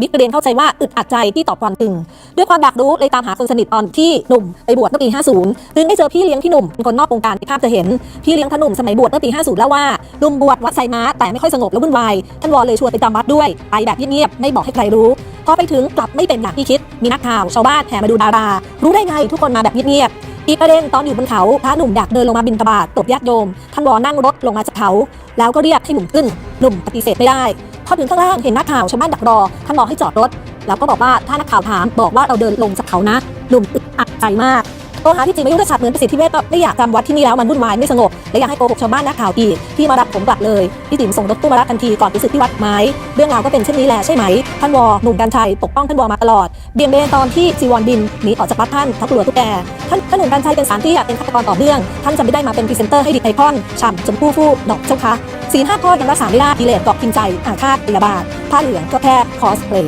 บิ๊กประเด็นเข้าใจว่าอึดอัดใจที่ตอบความจริง ด้วยความอยากรู้เลยตามหาคนสนิทตอนที่หนุ่มไปบวชเมื่อปี 50ซึ่งได้เจอพี่เลี้ยงพี่หนุ่มเป็นคนนอกวงการที่ภาพจะเห็น พี่เลี้ยงท่านหนุ่มสมัยบวชเมื่อปี 50 แล้วว่าหนุ่มบวชวัดไซม้าแต่ไม่ค่อยสงบและวุ่นวายท่านวอเลยชวนไปจำวัดด้วยไปแบบเงียบๆไม่บอกให้ใครรู้พอไปถึงกลับไม่เป็นอย่างที่คิด มีนักข่าวชาวบ้านแห่มาดูดารา รู้ได้ไงทุกคนมาแบบเงียบๆอีกประเด็นตอนอยู่บนเขาพระหนุ่มดักเดินลงมาบินตบาตตบญาติโยมท่านวอนั่งรถลงมาจากเขา แล้วก็เรียกให้หนุ่มขึ้นหนุ่มปฏิเสธไม่ได้ พอถึงข้างล่างเห็นนักข่าวชาวบ้านดักรอท่านบอกให้จอดรถ แล้วก็บอกว่าถ้านักข่าวถามบอกว่าเราเดินลงจากเขานะหนุ่มอึดอัดใจมาก โทรหาที่จริงไม่ยุ่งกับฉัดเหมือนประสิทธิเวชก็ไม่อยากจำวัดที่นี่แล้วมันวุ่นวายไม่สงบและอยากให้โกหกชาวบ้านนักข่าวอีกที่มารับผมกลับเลยพี่ติ๋มส่งรถตู้มารับทันทีก่อนไปสึกที่วัดไม้เรื่องราวก็เป็นเช่นนี้แหละใช่ไหมท่านวอหนุ่มกัญชัยปกป้องท่านวอมาตลอดเบี่ยงเบนตอนที่จีวรบินหนีออกจากวัดท่านเพราะกลัวตุ๊กแกท่านท่านหนุ่มกัญชัยเป็นสารที่เป็นฆาตกรต่อเนื่องท่านจะไม่ได้มาเป็นพรีเซนเตอร์ให้ดิไอคอนฉ่ำชมพู่ฟู่ดอกเจ้าคะสีห้าข้อยังรักษาไม่ได้กิเลสกาะกินใจอาฆาตพยาบาทผ้าเหลืองก็แค่คอสเพลย์